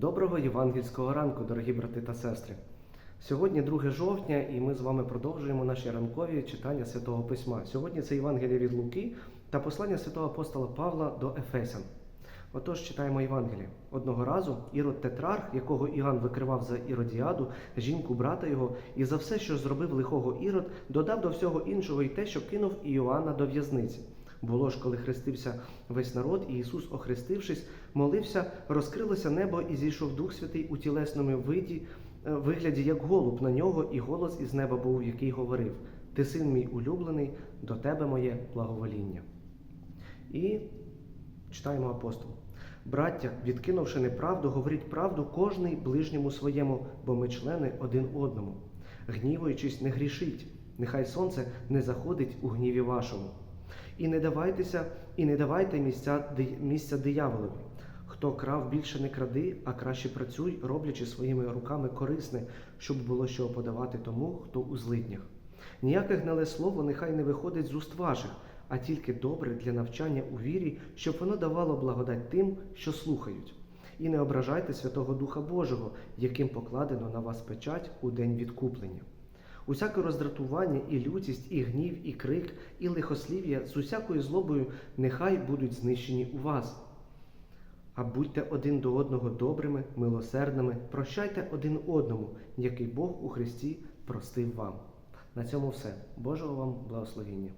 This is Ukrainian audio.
Доброго євангельського ранку, дорогі брати та сестри. Сьогодні 2 жовтня, і ми з вами продовжуємо наші ранкові читання Святого Письма. Сьогодні це Євангеліє від Луки та послання святого апостола Павла до Ефесян. Отож, читаємо Євангеліє. Одного разу Ірод Тетрарх, якого Іоанн викривав за Іродіаду, жінку брата його, і за все, що зробив лихого Ірод, додав до всього іншого й те, що кинув Іоанна до в'язниці. Було ж, коли хрестився весь народ, і Ісус, охрестившись, молився, розкрилося небо і зійшов Дух Святий у тілесному виді, е, вигляді, як голуб на нього, і голос із неба був, який говорив: Ти син мій улюблений, до тебе моє благовоління. І читаємо апостол. Браття, відкинувши неправду, говоріть правду кожний ближньому своєму, бо ми члени один одному. Гнівуючись, не грішіть, нехай сонце не заходить у гніві вашому. І не давайтеся, і не давайте місця, місця дияволові. Хто крав, більше не кради, а краще працюй, роблячи своїми руками корисне, щоб було що подавати тому, хто у злиднях. Ніяке гниле слово нехай не виходить з уст ваших, а тільки добре для навчання у вірі, щоб воно давало благодать тим, що слухають. І не ображайте Святого Духа Божого, яким покладено на вас печать у день відкуплення. Усяке роздратування, і лютість, і гнів, і крик, і лихослів'я з усякою злобою нехай будуть знищені у вас. А будьте один до одного добрими, милосердними, прощайте один одному, який Бог у Христі простив вам. На цьому все. Божого вам благословіння.